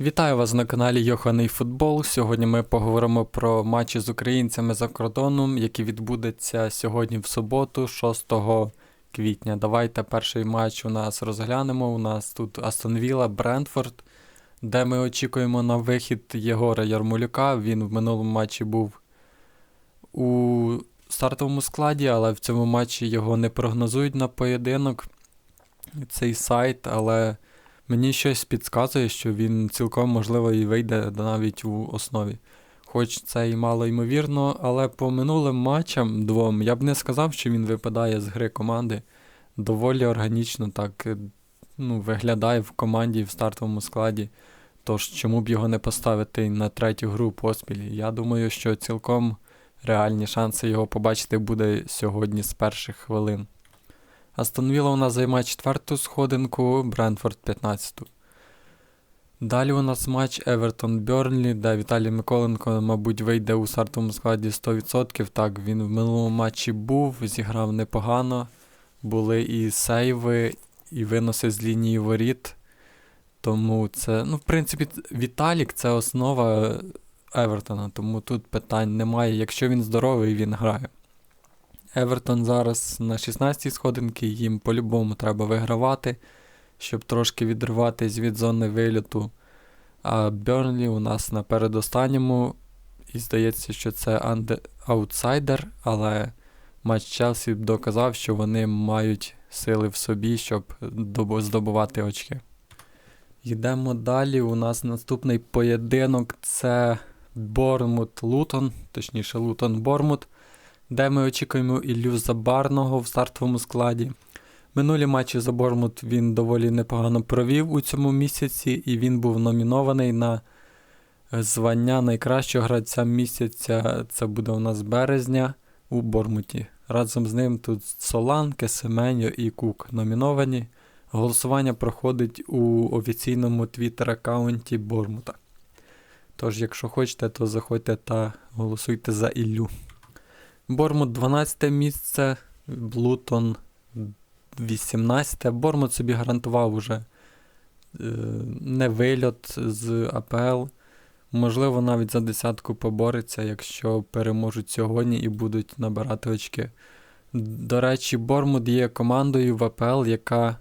Вітаю вас на каналі Йоханий Футбол. Сьогодні ми поговоримо про матчі з українцями за кордоном, які відбудеться сьогодні в суботу, 6 квітня. Давайте перший матч у нас розглянемо. У нас тут Астон Вілла, Брентфорд, де ми очікуємо на вихід Єгора Ярмолюка. Він в минулому матчі був у стартовому складі, але в цьому матчі його не прогнозують на поєдинок. Цей сайт, але. Мені щось підказує, що він цілком можливо і вийде навіть у основі. Хоч це і мало ймовірно, але по минулим матчам двом я б не сказав, що він випадає з гри команди. Доволі органічно так ну, виглядає в команді в стартовому складі. Тож чому б його не поставити на третю гру поспіль? Я думаю, що цілком реальні шанси його побачити буде сьогодні з перших хвилин. Астон Вілла у нас займає четверту сходинку, Брентфорд 15-ту. Далі у нас матч Евертон Бьорнлі, де Віталій Миколенко, мабуть, вийде у стартовому складі 100%. Так, він в минулому матчі був, зіграв непогано. Були і сейви, і виноси з лінії воріт. Тому це, ну, в принципі, Віталік це основа Евертона, тому тут питань немає. Якщо він здоровий, він грає. Евертон зараз на 16-й сходинці, їм по-любому треба вигравати, щоб трошки відриватись від зони виліту. А Бернлі у нас на передостанньому. І здається, що це аутсайдер, але матч Челсі доказав, що вони мають сили в собі, щоб здобувати очки. Йдемо далі. У нас наступний поєдинок це Бормут-Лутон, точніше, Лутон-Бормут де ми очікуємо Іллю Забарного в стартовому складі. Минулі матчі за Бормут він доволі непогано провів у цьому місяці, і він був номінований на звання найкращого гравця місяця. Це буде у нас березня у Бормуті. Разом з ним тут Соланке, Семеньо і Кук номіновані. Голосування проходить у офіційному твіттер-аккаунті Бормута. Тож, якщо хочете, то заходьте та голосуйте за Іллю. Бормут 12 місце, Блутон 18. Бормут собі гарантував уже е, не вильот з АПЛ. Можливо, навіть за десятку побореться, якщо переможуть сьогодні і будуть набирати очки. До речі, Бормут є командою в АПЛ, яка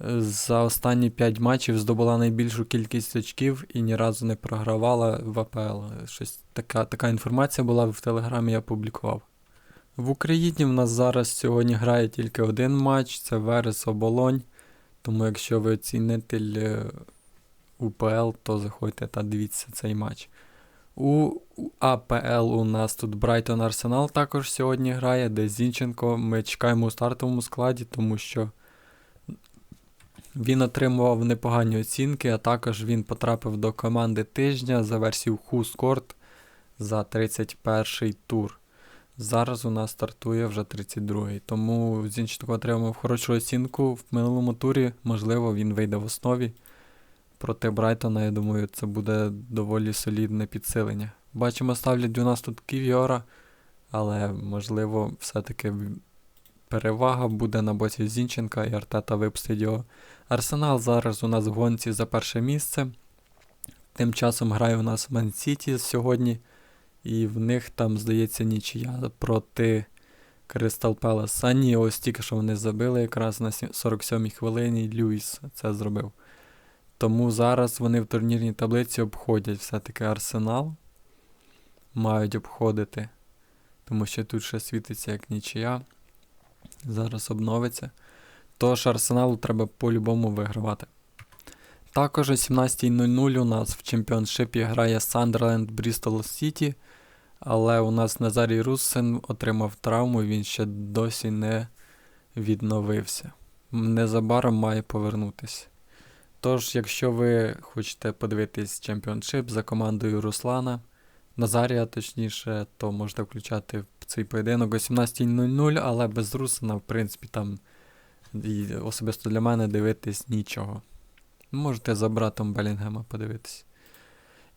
за останні 5 матчів здобула найбільшу кількість очків і ні разу не програвала в АПЛ. Щось така, така інформація була в Телеграмі, я публікував. В Україні в нас зараз сьогодні грає тільки один матч це Верес Оболонь. Тому якщо ви оцінитель УПЛ, то заходьте та дивіться цей матч. У АПЛ у нас тут Брайтон Арсенал також сьогодні грає, де Зінченко ми чекаємо у стартовому складі, тому що він отримував непогані оцінки, а також він потрапив до команди тижня за версією HuScored за 31 тур. Зараз у нас стартує вже 32-й. Тому Зінченко отримав хорошу оцінку в минулому турі. Можливо, він вийде в основі. Проти Брайтона, я думаю, це буде доволі солідне підсилення. Бачимо, ставлять у нас тут Ківіора, але, можливо, все-таки перевага буде на боці Зінченка і Артета його. Арсенал зараз у нас в гонці за перше місце. Тим часом грає у нас Ман Сіті сьогодні. І в них там, здається, нічия проти Кристал Пелес. А ні, ось тільки що вони забили якраз на 47-й хвилині Люїс це зробив. Тому зараз вони в турнірній таблиці обходять все-таки Арсенал. Мають обходити. Тому що тут ще світиться як нічия. Зараз обновиться. Тож Арсеналу треба по-любому вигравати. Також о 17.00 у нас в чемпіоншипі грає Сандерленд Брістол Сіті. Але у нас Назарій Руссен отримав травму, він ще досі не відновився. Незабаром має повернутися. Тож, якщо ви хочете подивитись чемпіоншип за командою Руслана, Назарія, точніше, то можете включати цей поєдинок о 17.00, але без Русена, в принципі, там особисто для мене дивитись нічого. Можете за братом Белінгема подивитись.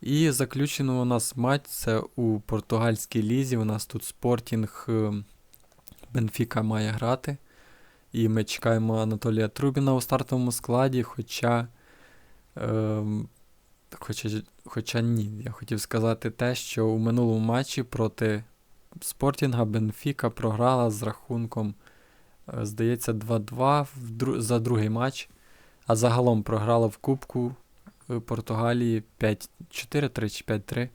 І заключено у нас матч це у португальській лізі. У нас тут спортінг е, Бенфіка має грати. І ми чекаємо Анатолія Трубіна у стартовому складі. Хоча е, хоча, хоча ні, я хотів сказати те, що у минулому матчі проти Спортінга Бенфіка програла з рахунком, е, здається, 2-2 за другий матч. А загалом програла в Кубку е, Португалії 5-4-3 чи 5-3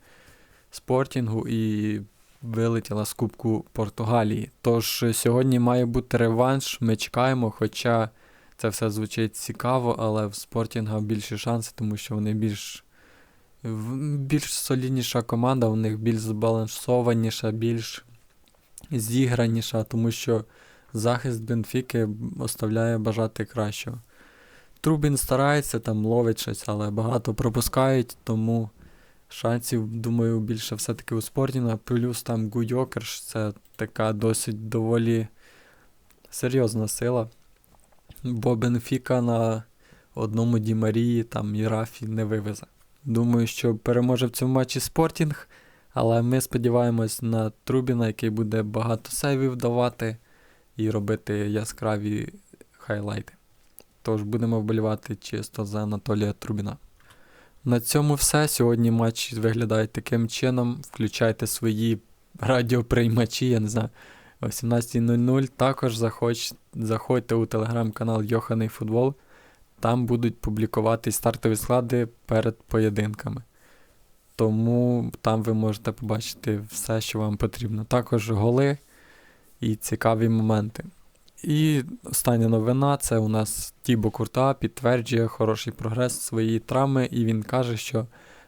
Спортінгу і вилетіла з Кубку Португалії. Тож е, сьогодні має бути реванш. Ми чекаємо, хоча це все звучить цікаво, але в Спортінга більші шанси, тому що вони більш, більш солідніша команда, у них більш збалансованіша, більш зіграніша, тому що захист Бенфіки оставляє бажати кращого. Трубін старається, там ловить щось, але багато пропускають, тому шансів, думаю, більше все-таки у Спортінга. Плюс там Гуйокерш це така досить доволі серйозна сила. Бо Бенфіка на одному Ді Марії там і Рафі не вивезе. Думаю, що переможе в цьому матчі Спортінг, але ми сподіваємось на Трубіна, який буде багато сейвів давати і робити яскраві хайлайти. Тож будемо вболівати чисто за Анатолія Трубіна. На цьому все. Сьогодні матч виглядає таким чином. Включайте свої радіоприймачі, я не знаю, о 17.00. Також заходь, заходьте у телеграм-канал Йоханий Футбол. Там будуть публікувати стартові склади перед поєдинками. Тому там ви можете побачити все, що вам потрібно. Також голи і цікаві моменти. І остання новина це у нас Тібо Курта підтверджує хороший прогрес своєї травми, і він каже, що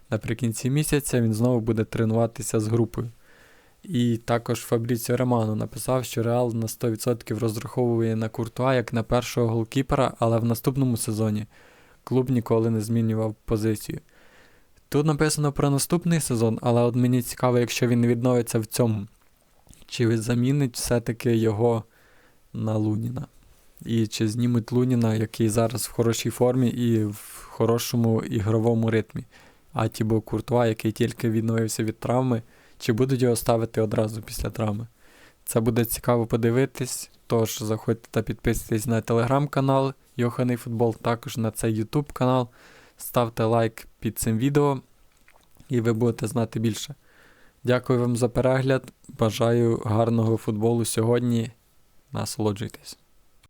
наприкінці місяця він знову буде тренуватися з групою. І також Фабріціо Романо написав, що Реал на 100% розраховує на Куртуа як на першого голкіпера, але в наступному сезоні клуб ніколи не змінював позицію. Тут написано про наступний сезон, але от мені цікаво, якщо він відновиться в цьому, чи замінить все-таки його на Луніна. І чи знімуть Луніна, який зараз в хорошій формі і в хорошому ігровому ритмі. А Тібо Куртуа, який тільки відновився від травми, чи будуть його ставити одразу після травми. Це буде цікаво подивитись. Тож заходьте та підписуйтесь на телеграм-канал Йоханий Футбол, також на цей YouTube канал. Ставте лайк під цим відео, і ви будете знати більше. Дякую вам за перегляд. Бажаю гарного футболу сьогодні. Насолоджуйтесь.